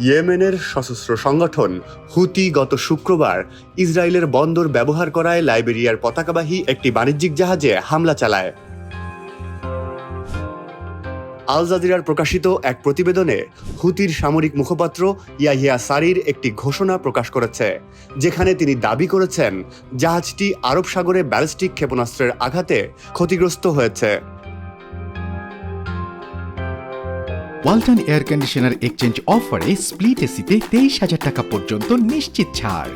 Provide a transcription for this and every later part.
ইয়েমেনের সশস্ত্র সংগঠন হুতি গত শুক্রবার ইসরায়েলের বন্দর ব্যবহার করায় লাইবেরিয়ার পতাকাবাহী একটি বাণিজ্যিক জাহাজে হামলা চালায়। আল জাজিরার প্রকাশিত এক প্রতিবেদনে হুতির সামরিক মুখপাত্র ইয়াহিয়া সারির একটি ঘোষণা প্রকাশ করেছে, যেখানে তিনি দাবি করেছেন, জাহাজটি আরব সাগরে ব্যালিস্টিক ক্ষেপণাস্ত্রের আঘাতে ক্ষতিগ্রস্ত হয়েছে। ওয়ালটন এয়ার কন্ডিশনার এক্সচেঞ্জ অফারে স্প্লিট এসিতে তেইশ হাজার টাকা পর্যন্ত নিশ্চিত ছাড়।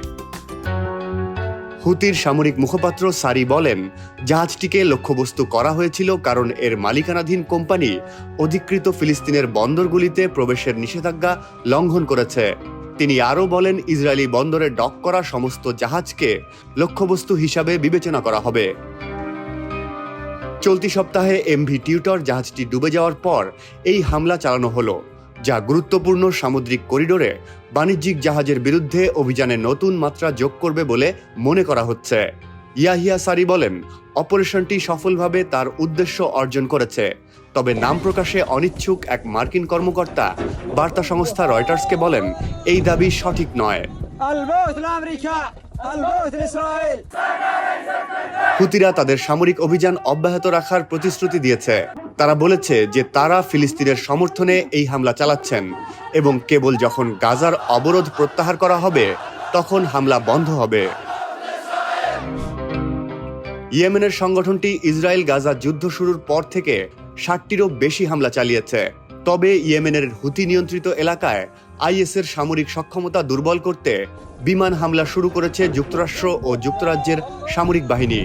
হুতির সামরিক মুখপাত্র সারি বলেন, জাহাজটিকে লক্ষ্যবস্তু করা হয়েছিল কারণ এর মালিকানাধীন কোম্পানি অধিকৃত ফিলিস্তিনের বন্দরগুলিতে প্রবেশের নিষেধাজ্ঞা লঙ্ঘন করেছে। তিনি আরও বলেন, ইসরায়েলি বন্দরে ডক করা সমস্ত জাহাজকে লক্ষ্যবস্তু হিসাবে বিবেচনা করা হবে। চলতি সপ্তাহে এমভি টিউটর জাহাজটি ডুবে যাওয়ার পর এই হামলা চালানো হলো, যা গুরুত্বপূর্ণ সামুদ্রিক করিডোরে বাণিজ্যিক জাহাজের বিরুদ্ধে অভিযানে নতুন মাত্রা যোগ করবে বলে মনে করা হচ্ছে। ইয়াহিয়া সারি বলেন, অপারেশনটি সফলভাবে তার উদ্দেশ্য অর্জন করেছে, তবে নাম প্রকাশে অনিচ্ছুক এক মার্কিন কর্মকর্তা বার্তা সংস্থা রয়টার্সকে বলেন, এই দাবি সঠিক নয়। হুতিরা তাদের সামরিক অভিযান অব্যাহত রাখার প্রতিশ্রুতি দিয়েছে। তারা বলেছে যে তারা ফিলিস্তিনের সমর্থনে এই হামলা চালাচ্ছেন এবং কেবল যখন গাজার অবরোধ প্রত্যাহার করা হবে, তখন হামলা বন্ধ হবে। ইয়েমেনের সংগঠনটি ইসরায়েল গাজা যুদ্ধ শুরুর পর থেকে ষাটটিরও বেশি হামলা চালিয়েছে। তবে ইয়েমেনের হুতি নিয়ন্ত্রিত এলাকায় আইএসের সামরিক সক্ষমতা দুর্বল করতে বিমান হামলা শুরু করেছে যুক্তরাষ্ট্র ও যুক্তরাজ্যের সামরিক বাহিনী।